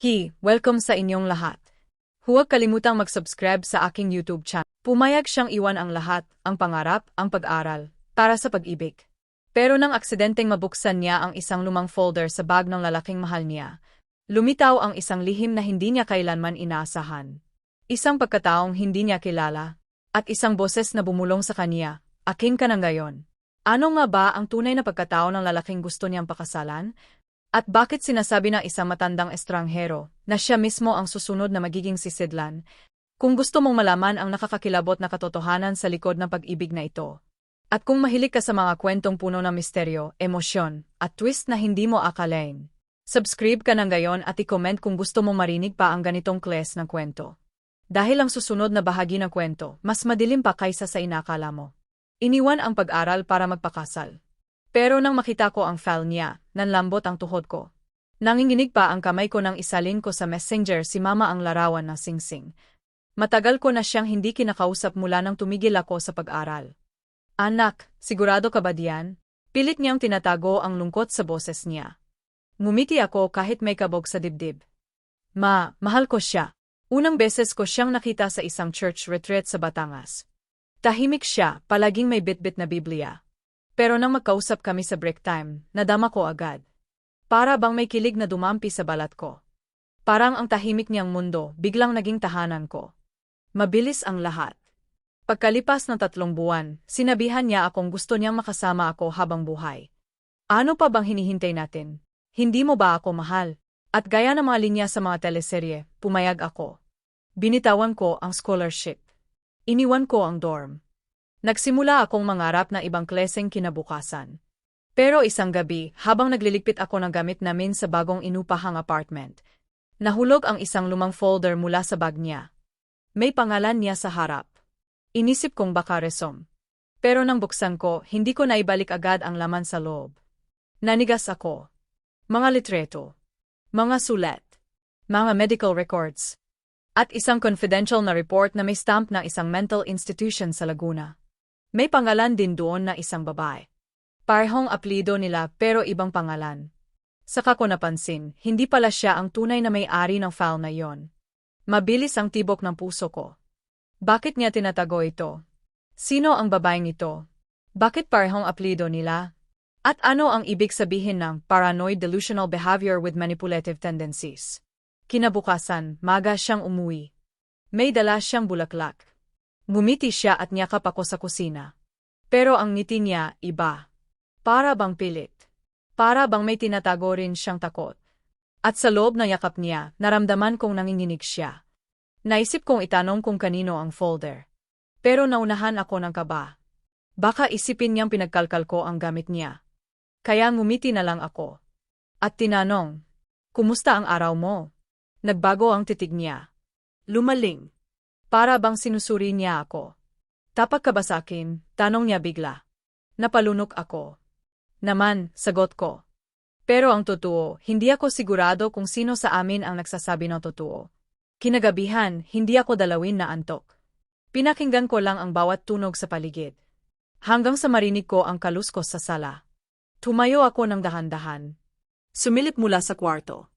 Hi, welcome sa inyong lahat. Huwag kalimutang mag-subscribe sa aking YouTube channel. Pumayag siyang iwan ang lahat, ang pangarap, ang pag-aral, para sa pag-ibig. Pero nang aksidenteng mabuksan niya ang isang lumang folder sa bag ng lalaking mahal niya, lumitaw ang isang lihim na hindi niya kailanman inaasahan. Isang pagkataong hindi niya kilala, at isang boses na bumulong sa kanya, akin ka na ngayon. Ano nga ba ang tunay na pagkatao ng lalaking gusto niyang pakasalan? At bakit sinasabi ng isang matandang estranghero na siya mismo ang susunod na magiging sisidlan? Kung gusto mong malaman ang nakakakilabot na katotohanan sa likod ng pag-ibig na ito. At kung mahilig ka sa mga kwentong puno ng misteryo, emosyon, at twist na hindi mo akalain. Subscribe ka na ngayon at i-comment kung gusto mo marinig pa ang ganitong kles ng kwento. Dahil ang susunod na bahagi ng kwento, mas madilim pa kaysa sa inakala mo. Iniwan ang pag-aral para magpakasal. Pero nang makita ko ang file niya, nanlambot ang tuhod ko. Nanginginig pa ang kamay ko nang isalin ko sa messenger si mama ang larawan ng singsing. Matagal ko na siyang hindi kinakausap mula nang tumigil ako sa pag-aral. Anak, sigurado ka ba diyan? Pilit niyang tinatago ang lungkot sa boses niya. Ngumiti ako kahit may kabog sa dibdib. Ma, mahal ko siya. Unang beses ko siyang nakita sa isang church retreat sa Batangas. Tahimik siya, palaging may bitbit na Biblia. Pero nang magkausap kami sa break time, nadama ko agad. Para bang may kilig na dumampi sa balat ko. Parang ang tahimik niyang mundo, biglang naging tahanan ko. Mabilis ang lahat. Pagkalipas ng tatlong buwan, sinabihan niya akong gusto niyang makasama ako habang buhay. Ano pa bang hinihintay natin? Hindi mo ba ako mahal? At gaya ng mga linya sa mga teleserye, pumayag ako. Binitawan ko ang scholarship. Iniwan ko ang dorm. Nagsimula akong mangarap na ibang kleseng kinabukasan. Pero isang gabi, habang nagliligpit ako ng gamit namin sa bagong inupahang apartment, nahulog ang isang lumang folder mula sa bag niya. May pangalan niya sa harap. Inisip kong baka resom. Pero nang buksan ko, hindi ko naibalik agad ang laman sa loob. Nanigas ako. Mga litreto. Mga sulat. Mga medical records. At isang confidential na report na may stamp ng isang mental institution sa Laguna. May pangalan din doon na isang babae. Parehong aplido nila pero ibang pangalan. Saka ko napansin, hindi pala siya ang tunay na may-ari ng file na yon. Mabilis ang tibok ng puso ko. Bakit niya tinatago ito? Sino ang babaeng ito? Bakit parehong aplido nila? At ano ang ibig sabihin ng paranoid delusional behavior with manipulative tendencies? Kinabukasan, maga siyang umuwi. May dala siyang bulaklak. Ngumiti siya at niyakap ako sa kusina. Pero ang ngiti niya, iba. Para bang pilit. Para bang may tinatago rin siyang takot. At sa loob ng yakap niya, naramdaman kong nanginginig siya. Naisip kong itanong kung kanino ang folder. Pero naunahan ako ng kaba. Baka isipin niyang pinagkalkal ko ang gamit niya. Kaya ngumiti na lang ako. At tinanong, Kumusta ang araw mo? Nagbago ang titig niya. Lumaling. Para bang sinusuri niya ako. Tapak ka ba sa akin? Tanong niya bigla. Napalunok ako. Naman, sagot ko. Pero ang totoo, hindi ako sigurado kung sino sa amin ang nagsasabi ng totoo. Kinagabihan, hindi ako dalawin na antok. Pinakinggan ko lang ang bawat tunog sa paligid. Hanggang sa marinig ko ang kaluskos sa sala. Tumayo ako ng dahan-dahan. Sumilip mula sa kwarto.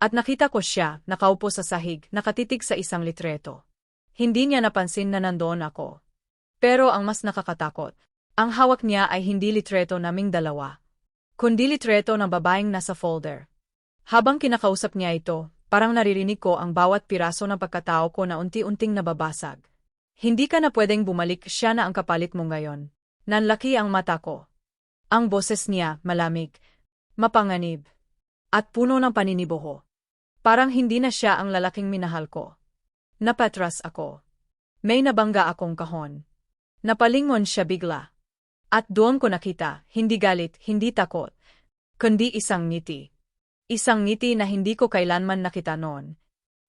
At nakita ko siya, nakaupo sa sahig, nakatitig sa isang litreto. Hindi niya napansin na nandoon ako. Pero ang mas nakakatakot, ang hawak niya ay hindi litreto naming dalawa, kundi litreto ng babaeng nasa folder. Habang kinakausap niya ito, parang naririnig ko ang bawat piraso ng pagkatao ko na unti-unting nababasag. Hindi ka na pwedeng bumalik siya na ang kapalit mo ngayon. Nanlaki ang mata ko. Ang boses niya, malamig, mapanganib, at puno ng paniniboho. Parang hindi na siya ang lalaking minahal ko. Napatras ako. May nabangga akong kahon. Napalingon siya bigla. At doon ko nakita, hindi galit, hindi takot, kundi isang ngiti. Isang ngiti na hindi ko kailanman nakita noon.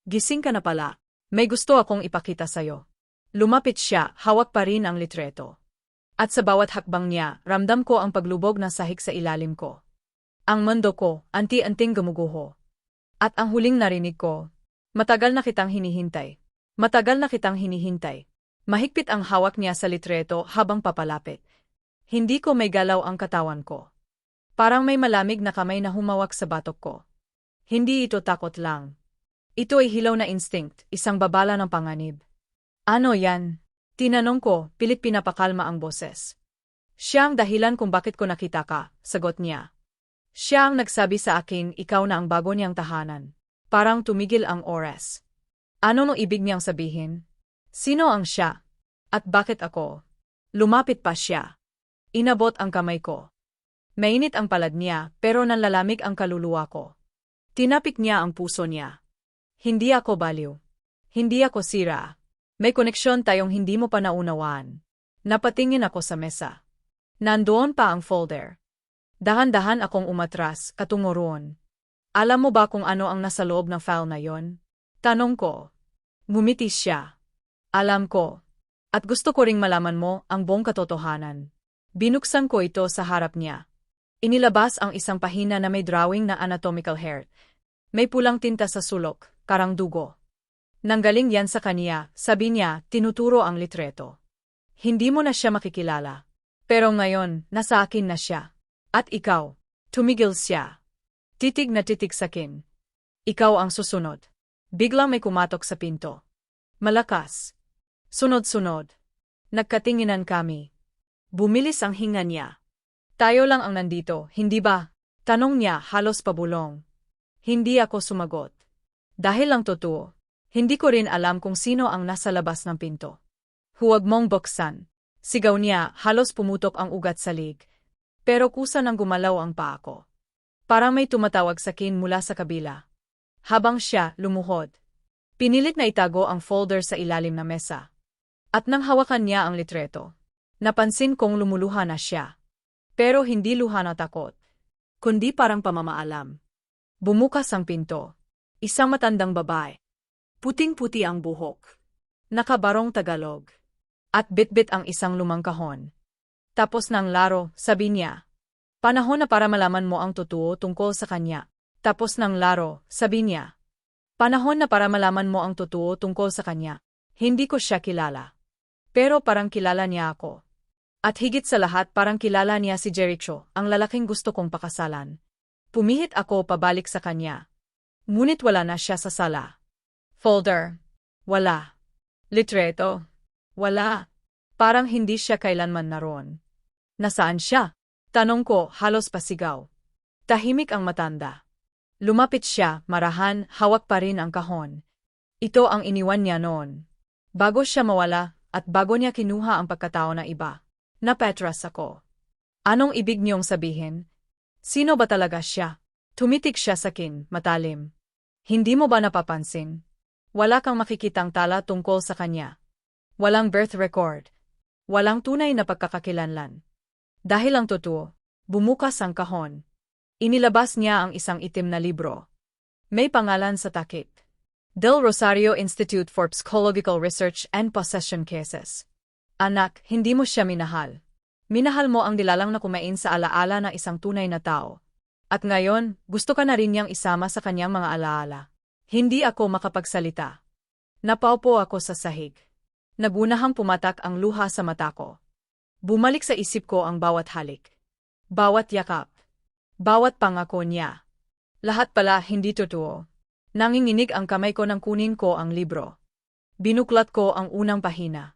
Gising ka na pala. May gusto akong ipakita sa'yo. Lumapit siya, hawak pa rin ang litreto. At sa bawat hakbang niya, ramdam ko ang paglubog ng sahig sa ilalim ko. Ang mundo ko, anti-anting gumuguho. At ang huling narinig ko, matagal na kitang hinihintay. Matagal na kitang hinihintay. Mahigpit ang hawak niya sa litreto habang papalapit. Hindi ko may galaw ang katawan ko. Parang may malamig na kamay na humawak sa batok ko. Hindi ito takot lang. Ito ay hilaw na instinct, isang babala ng panganib. Ano yan? Tinanong ko, pilit pinapakalma ang boses. Siya ang dahilan kung bakit ko nakita ka, sagot niya. Siya ang nagsabi sa akin, ikaw na ang bago niyang tahanan. Parang tumigil ang oras. Ano no ibig niyang sabihin? Sino ang siya? At bakit ako? Lumapit pa siya. Inabot ang kamay ko. Mainit ang palad niya, pero nanlalamig ang kaluluwa ko. Tinapik niya ang puso niya. Hindi ako baliw. Hindi ako sira. May koneksyon tayong hindi mo pa naunawaan. Napatingin ako sa mesa. Nandoon pa ang folder. Dahan-dahan akong umatras, katungo roon. Alam mo ba kung ano ang nasa loob ng file na yon? Tanong ko. Ngumiti siya. Alam ko. At gusto ko ring malaman mo ang buong katotohanan. Binuksan ko ito sa harap niya. Inilabas ang isang pahina na may drawing na anatomical hair. May pulang tinta sa sulok, karang dugo. Nanggaling yan sa kaniya, sabi niya, tinuturo ang litreto. Hindi mo na siya makikilala. Pero ngayon, nasa akin na siya. At ikaw, tumigil siya. Titig na titig sa kin. Ikaw ang susunod. Biglang may kumatok sa pinto. Malakas. Sunod-sunod. Nagkatinginan kami. Bumilis ang hinga niya. Tayo lang ang nandito, hindi ba? Tanong niya halos pabulong. Hindi ako sumagot. Dahil lang totoo, hindi ko rin alam kung sino ang nasa labas ng pinto. Huwag mong buksan. Sigaw niya, halos pumutok ang ugat sa lig. Pero kusa nang gumalaw ang paa ko. Parang may tumatawag sa kin mula sa kabila. Habang siya lumuhod. Pinilit na itago ang folder sa ilalim ng mesa. At nang hawakan niya ang litreto, napansin kong lumuluha na siya. Pero hindi luha na takot, kundi parang pamamaalam. Bumukas ang pinto. Isang matandang babae. Puting-puti ang buhok. Nakabarong Tagalog. At bitbit ang isang lumang kahon. Tapos ng laro, sabi niya. Panahon na para malaman mo ang totoo tungkol sa kanya. Tapos ng laro, sabi niya. Panahon na para malaman mo ang totoo tungkol sa kanya. Hindi ko siya kilala. Pero parang kilala niya ako. At higit sa lahat parang kilala niya si Jericho, ang lalaking gusto kong pakasalan. Pumihit ako pabalik sa kanya. Ngunit wala na siya sa sala. Folder. Wala. Litreto. Wala. Parang hindi siya kailanman naroon. Nasaan siya? Tanong ko, halos pasigaw. Tahimik ang matanda. Lumapit siya, marahan, hawak pa rin ang kahon. Ito ang iniwan niya noon. Bago siya mawala, at bago niya kinuha ang pagkatao na iba. Napetras ako. Anong ibig niyong sabihin? Sino ba talaga siya? Tumitik siya sa kin, matalim. Hindi mo ba napapansin? Wala kang makikitang tala tungkol sa kanya. Walang birth record. Walang tunay na pagkakakilanlan. Dahil ang totoo, bumukas ang kahon. Inilabas niya ang isang itim na libro. May pangalan sa takip. Del Rosario Institute for Psychological Research and Possession Cases. Anak, hindi mo siya minahal. Minahal mo ang dilalang na kumain sa alaala ng isang tunay na tao. At ngayon, gusto ka na rin niyang isama sa kanyang mga alaala. Hindi ako makapagsalita. Napaupo ako sa sahig. Nagunahang pumatak ang luha sa mata ko. Bumalik sa isip ko ang bawat halik. Bawat yakap. Bawat pangako niya. Lahat pala hindi totoo. Nanginginig ang kamay ko nang kunin ko ang libro. Binuklat ko ang unang pahina.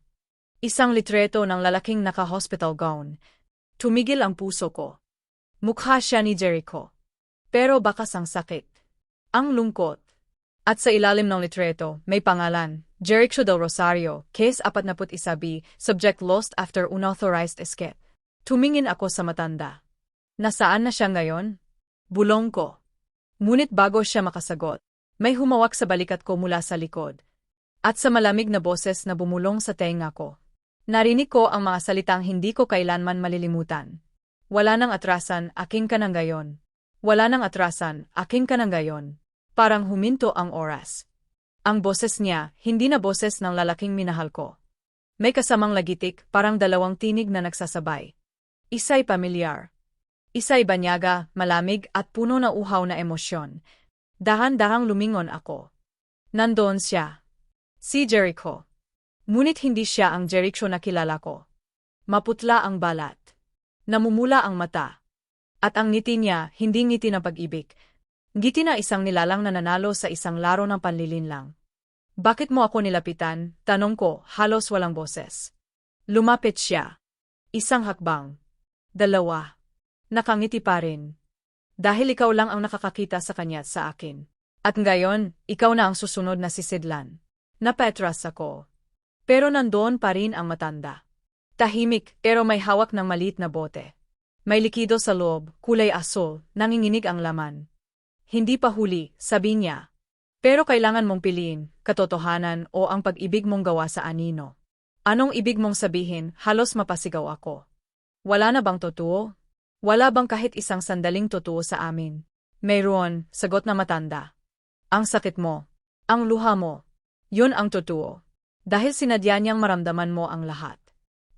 Isang litreto ng lalaking naka-hospital gown. Tumigil ang puso ko. Mukha siya ni Jericho. Pero bakas ang sakit. Ang lungkot. At sa ilalim ng litreto, may pangalan, Jericho del Rosario, Case 41B, Subject Lost After Unauthorized Escape. Tumingin ako sa matanda. Nasaan na siya ngayon? Bulong ko. Ngunit bago siya makasagot, may humawak sa balikat ko mula sa likod. At sa malamig na boses na bumulong sa tenga ko. Narinig ko ang mga salitang hindi ko kailanman malilimutan. Wala nang atrasan, aking ka nang gayon. Wala nang atrasan, aking ka nang gayon. Parang huminto ang oras. Ang boses niya, hindi na boses ng lalaking minahal ko. May kasamang lagitik, parang dalawang tinig na nagsasabay. Isa'y pamilyar. Isa'y banyaga, malamig at puno na uhaw na emosyon. Dahan-dahang lumingon ako. Nandoon siya. Si Jericho. Ngunit hindi siya ang Jericho na kilala ko. Maputla ang balat. Namumula ang mata. At ang ngiti niya, hindi ngiti ng pag-ibig. Ngiti na isang nilalang na nanalo sa isang laro ng panlilinlang. Bakit mo ako nilapitan? Tanong ko, halos walang boses. Lumapit siya. Isang hakbang. Dalawa. Nakangiti pa rin. Dahil ikaw lang ang nakakakita sa kanya sa akin. At ngayon, ikaw na ang susunod na si Sidlan. Napetras ako. Pero nandoon pa rin ang matanda. Tahimik, pero may hawak ng maliit na bote. May likido sa loob, kulay asul, nanginginig ang laman. Hindi pa huli, sabi niya. Pero kailangan mong piliin, katotohanan o ang pag-ibig mong gawa sa anino. Anong ibig mong sabihin, halos mapasigaw ako. Wala na bang totoo? Wala bang kahit isang sandaling totoo sa amin? Mayroon, sagot na matanda. Ang sakit mo. Ang luha mo. Yun ang totoo. Dahil sinadya niyang maramdaman mo ang lahat.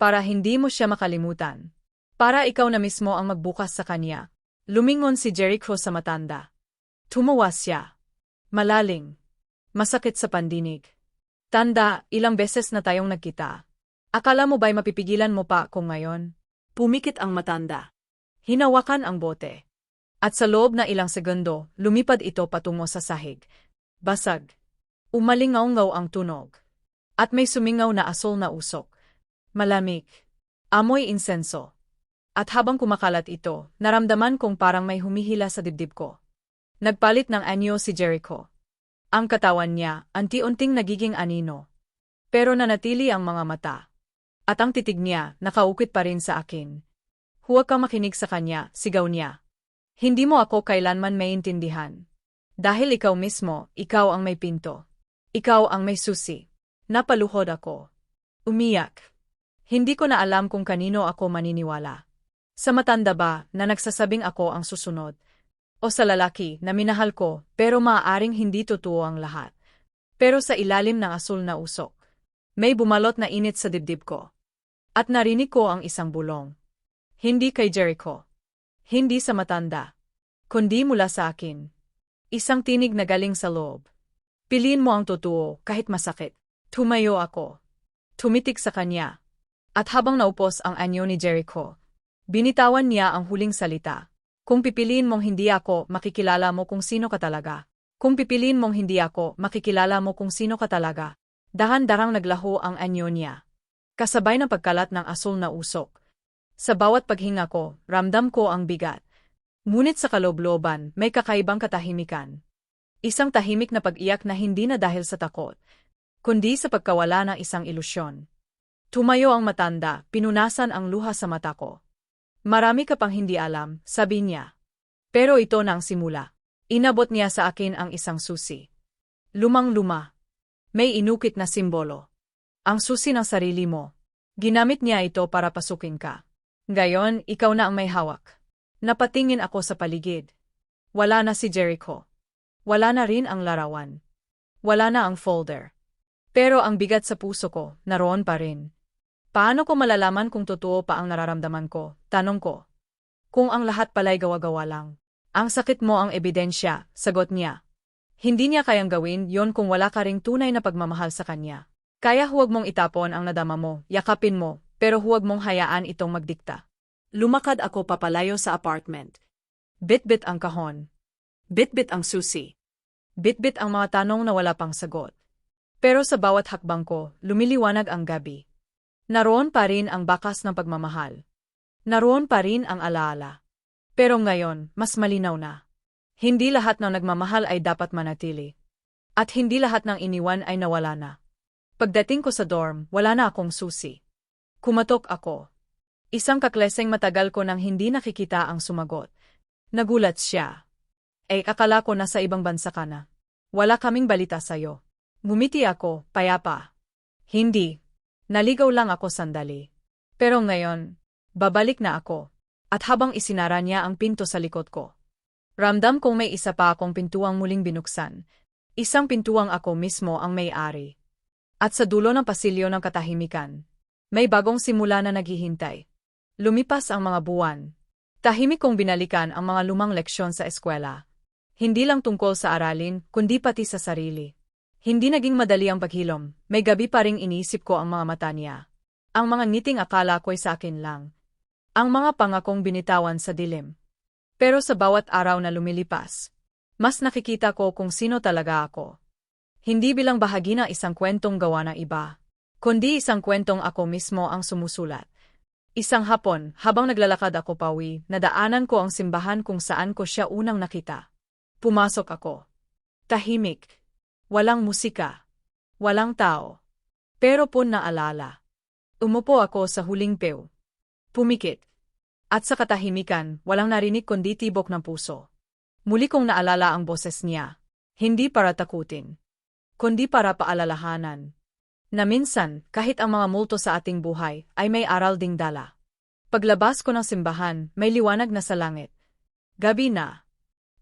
Para hindi mo siya makalimutan. Para ikaw na mismo ang magbukas sa kanya. Lumingon si Jericho sa matanda. Tumawa siya. Malaling. Masakit sa pandinig. Tanda, ilang beses na tayong nagkita. Akala mo ba'y mapipigilan mo pa kung ngayon? Pumikit ang matanda. Hinawakan ang bote. At sa loob na ilang segundo, lumipad ito patungo sa sahig. Basag. Umalingaw-ngaw ang tunog. At may sumingaw na asol na usok. Malamig. Amoy insenso. At habang kumakalat ito, naramdaman kong parang may humihila sa dibdib ko. Nagpalit ng anyo si Jericho. Ang katawan niya, anti-unting nagiging anino. Pero nanatili ang mga mata. At ang titig niya, nakaukit pa rin sa akin. Huwag kang makinig sa kanya, sigaw niya. Hindi mo ako kailanman maintindihan. Dahil ikaw mismo, ikaw ang may pinto. Ikaw ang may susi. Napaluhod ako. Umiyak. Hindi ko na alam kung kanino ako maniniwala. Sa matanda ba na nagsasabing ako ang susunod, o sa lalaki na minahal ko pero maaaring hindi totoo ang lahat. Pero sa ilalim ng asul na usok, may bumalot na init sa dibdib ko. At narinig ko ang isang bulong. Hindi kay Jericho. Hindi sa matanda. Kundi mula sa akin. Isang tinig na galing sa loob. Piliin mo ang totoo kahit masakit. Tumayo ako. Tumitik sa kanya. At habang naupos ang anyo ni Jericho, binitawan niya ang huling salita. Kung pipiliin mong hindi ako, makikilala mo kung sino ka talaga. Kung pipiliin mong hindi ako, makikilala mo kung sino ka talaga. Dahan-darang naglaho ang anyo niya. Kasabay ng pagkalat ng asul na usok. Sa bawat paghinga ko, ramdam ko ang bigat. Ngunit sa kalobloban, may kakaibang katahimikan. Isang tahimik na pag-iyak na hindi na dahil sa takot, kundi sa pagkawala ng isang ilusyon. Tumayo ang matanda, pinunasan ang luha sa mata ko. Marami ka pang hindi alam, sabi niya. Pero ito na ang simula. Inabot niya sa akin ang isang susi. Lumang-luma. May inukit na simbolo. Ang susi ng sarili mo. Ginamit niya ito para pasukin ka. Gayon, ikaw na ang may hawak. Napatingin ako sa paligid. Wala na si Jericho. Wala na rin ang larawan. Wala na ang folder. Pero ang bigat sa puso ko, naroon pa rin. Paano ko malalaman kung totoo pa ang nararamdaman ko? Tanong ko. Kung ang lahat pala'y gawa-gawa lang. Ang sakit mo ang ebidensya, sagot niya. Hindi niya kayang gawin yon kung wala ka ring tunay na pagmamahal sa kanya. Kaya huwag mong itapon ang nadama mo, yakapin mo, pero huwag mong hayaan itong magdikta. Lumakad ako papalayo sa apartment. Bit-bit ang kahon. Bit-bit ang susi. Bit-bit ang mga tanong na wala pang sagot. Pero sa bawat hakbang ko, lumiliwanag ang gabi. Naroon pa rin ang bakas ng pagmamahal. Naroon pa rin ang alaala. Pero ngayon, mas malinaw na. Hindi lahat ng nagmamahal ay dapat manatili. At hindi lahat ng iniwan ay nawala na. Pagdating ko sa dorm, wala na akong susi. Kumatok ako. Isang kakleseng matagal ko nang hindi nakikita ang sumagot. Nagulat siya. Eh, akala ko nasa ibang bansa ka na. Wala kaming balita sa'yo. Ngumiti ako, payapa. Hindi, Naligaw lang ako sandali. Pero ngayon, babalik na ako. At habang isinara niya ang pinto sa likod ko. Ramdam kong may isa pa akong pintuang muling binuksan. Isang pintuang ako mismo ang may-ari. At sa dulo ng pasilyo ng katahimikan, may bagong simula na naghihintay. Lumipas ang mga buwan. Tahimik kong binalikan ang mga lumang leksyon sa eskwela. Hindi lang tungkol sa aralin, kundi pati sa sarili. Hindi naging madali ang paghilom, may gabi pa ring iniisip ko ang mga mata niya. Ang mga ngiting akala ko'y sa akin lang. Ang mga pangakong binitawan sa dilim. Pero sa bawat araw na lumilipas, Mas nakikita ko kung sino talaga ako. Hindi bilang bahagi ng isang kwentong gawa ng iba, kundi isang kwentong ako mismo ang sumusulat. Isang hapon, habang naglalakad ako pawi, nadaanan ko ang simbahan kung saan ko siya unang nakita. Pumasok ako. Tahimik. Walang musika. Walang tao. Pero po naalala. Umupo ako sa huling pew. Pumikit. At sa katahimikan, walang narinig kundi tibok ng puso. Muli kong naalala ang boses niya. Hindi para takutin. Kundi para paalalahanan. Na minsan, kahit ang mga multo sa ating buhay, ay may aral ding dala. Paglabas ko ng simbahan, may liwanag na sa langit. Gabi na.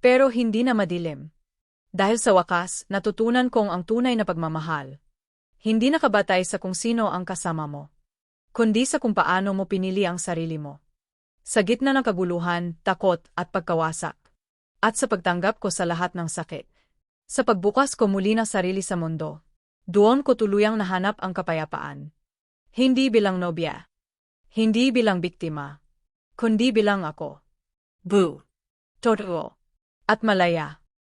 Pero hindi na madilim. Dahil sa wakas, natutunan kong ang tunay na pagmamahal. Hindi nakabatay sa kung sino ang kasama mo. Kundi sa kung paano mo pinili ang sarili mo. Sa gitna ng kaguluhan, takot at pagkawasak. At sa pagtanggap ko sa lahat ng sakit. Sa pagbukas ko muli ng sarili sa mundo. Doon ko tuluyang nahanap ang kapayapaan. Hindi bilang nobya. Hindi bilang biktima. Kundi bilang ako. Boo. Totoo. At malaya.